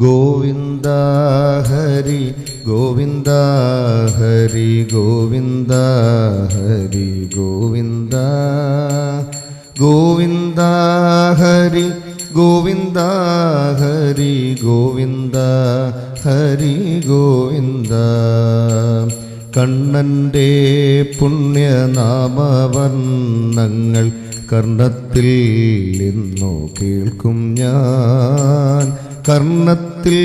ഗോവിന്ദ ഹരി ഗോവിന്ദ ഹരി ഗോവിന്ദ ഹരി ഗോവിന്ദ ഗോവിന്ദ ഹരി ഗോവിന്ദ ഹരി ഗോവിന്ദ ഹരി ഗോവിന്ദ. കണ്ണന്റെ പുണ്യനാമവർണങ്ങൾ കർണത്തിൽ ഇന്നു കേൾക്കും ഞാൻ. കർണത്തിൽ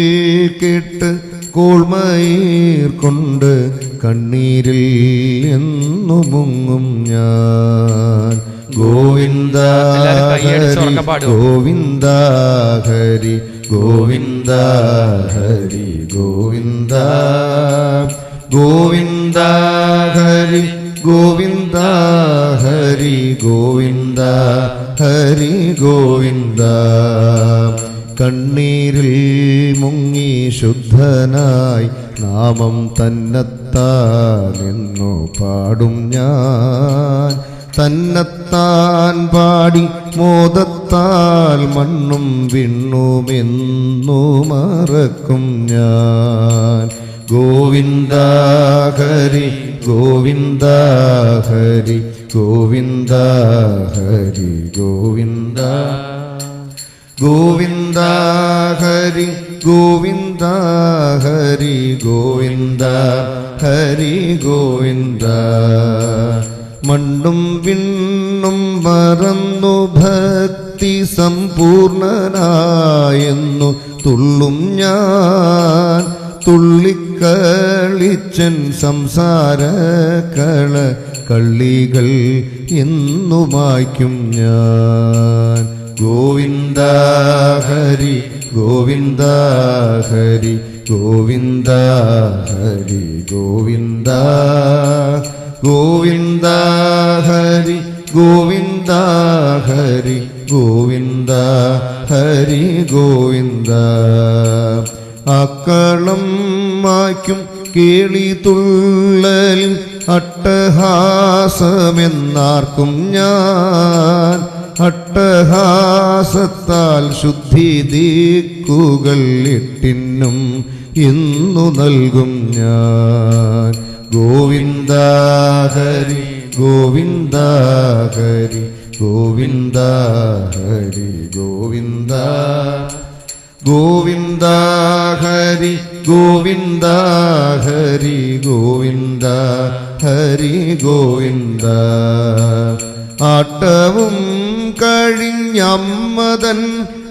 കേട്ട് കോൾമയീർ കണ്ണീരിൽ എന്നു മുങ്ങും ഞാൻ. ഗോവിന്ദ ഗോവിന്ദ ഹരി ഗോവിന്ദ ഹരി ഗോവിന്ദ ഗോവിന്ദ ഹരി ഗോവിന്ദ ഹരി ഗോവിന്ദ ഹരി ഗോവിന്ദ. കണ്ണീരിൽ മുങ്ങി ശുദ്ധനായി നാമം തന്നെത്താനെന്നു പാടും ഞാൻ. തന്നെത്താൻ പാടി മോദത്താൽ മണ്ണും വിണ്ണുമെന്നു മറക്കും ഞാൻ. ഗോവിന്ദ ഹരി ഗോവിന്ദ ഹരി ഗോവിന്ദ ഹരി ഗോവിന്ദ ഗോവിന്ദ ഹരി ഗോവിന്ദ ഹരി ഗോവിന്ദ. ഹരി ഗോവിന്ദ മണ്ണും വിണ്ണും മറന്നു ഭക്തി സമ്പൂർണനായെന്നു തുള്ളും ഞാൻ തുള്ളിക്കളിച്ചൻ സംസാര കള കള്ളികൾ എന്നു മായ്ക്കും ഞാൻ. ഗോവിന്ദ ഹരി ഗോവിന്ദ ഹരി ഗോവിന്ദ ഹരി ഗോവിന്ദ ഗോവിന്ദ ഹരി ഗോവിന്ദ. ഹരി ഗോവിന്ദ ഹരി ഗോവിന്ദ അക്കളം മായ്ക്കും കേളി തുള്ളലിൽ അട്ടഹാസമെന്നാർക്കും ഞാൻ അട്ടഹാസത്താൽ ശുദ്ധി ദീക്കുകൾ ഇട്ടിന്നും ഇന്നു നൽകും ഞാൻ. ഗോവിന്ദ ഹരി ഗോവിന്ദ ഹരി ഗോവിന്ദ ഹരി ഗോവിന്ദ ഗോവിന്ദ ഹരി ഗോവിന്ദ ഹരി ഗോവിന്ദ ഹരി ഗോവിന്ദ. ആട്ടവും കഴിഞ്ഞമ്മതൻ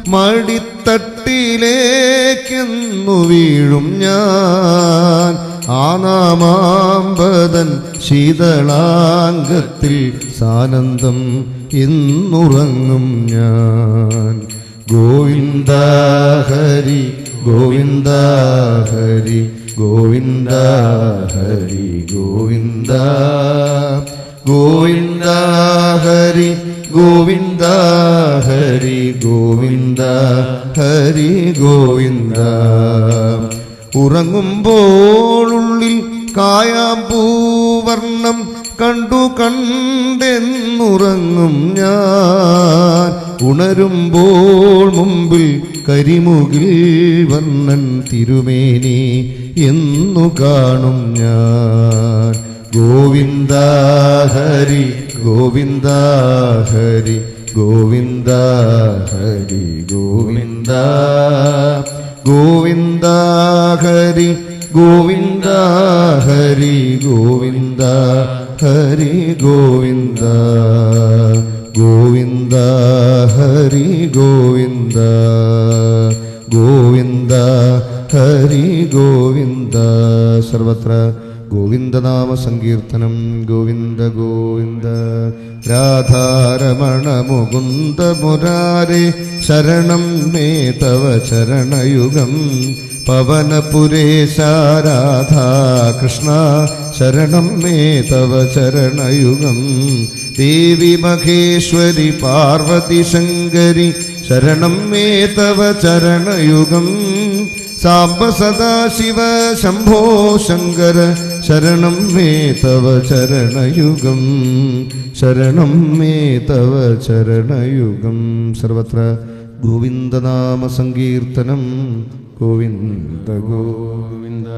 മടിത്തട്ടിലേക്കെന്നു വീഴും ഞാൻ. ആനാമാമ്പതൻ ശീതളാംഗത്തിൽ സാനന്ദം ഇന്നുറങ്ങും ഞാൻ. ഗോവിന്ദ ഹരി ഗോവിന്ദ ഹരി ഗോവിന്ദ ഹരി ഗോവിന്ദ. ഗോവിന്ദ ഹരി ഗോവിന്ദ ഹരി ഗോവിന്ദ. ഹരി ഗോവിന്ദ ഉറങ്ങുമ്പോളുള്ളിൽ കായാമ്പൂവർണം കണ്ടു കണ്ടെന്നുറങ്ങും ഞാൻ. ഉണരുമ്പോൾ മുമ്പിൽ കരിമുകിൽ വർണൻ തിരുമേനി എന്നു കാണും ഞാൻ. ഗോവിന്ദ ഹരി ഗോവിന്ദ ഹരി ഗോവിന്ദ ഹരി ഗോവിന്ദ ഗോവിന്ദ ഹരി ഗോവിന്ദ ഹരി ഗോവിന്ദ ഹരി ഗോവിന്ദ ഗോവിന്ദ ഹരി ഗോവിന്ദ ഗോവിന്ദ ഹരി ഗോവിന്ദ സർവത്ര ഗോവിന്ദനാമ സങ്കീർത്തനം ഗോവിന്ദ ഗോവിന്ദ. രാധാരമണ മുകുന്ദ മുരാരെ ശരണം മേ തവ ശരണയുഗം. പവനപുരേശ രാധാ കൃഷ്ണ ശരണം മേ തവ ചരണയുഗം ദേവി മഹേശ്വരി പാർവതി ശങ്കരി ശരണം മേ തവ ചരണയുഗം സാംബ സദാശിവ ശംഭോ ശങ്കര ശരണം മേ തവ ചരണയുഗം ശരണം മേ തവ ചരണയുഗം സർവത്ര ഗോവിന്ദനാമസങ്കീർത്തനം ഗോവിന്ദ ഗോവിന്ദ.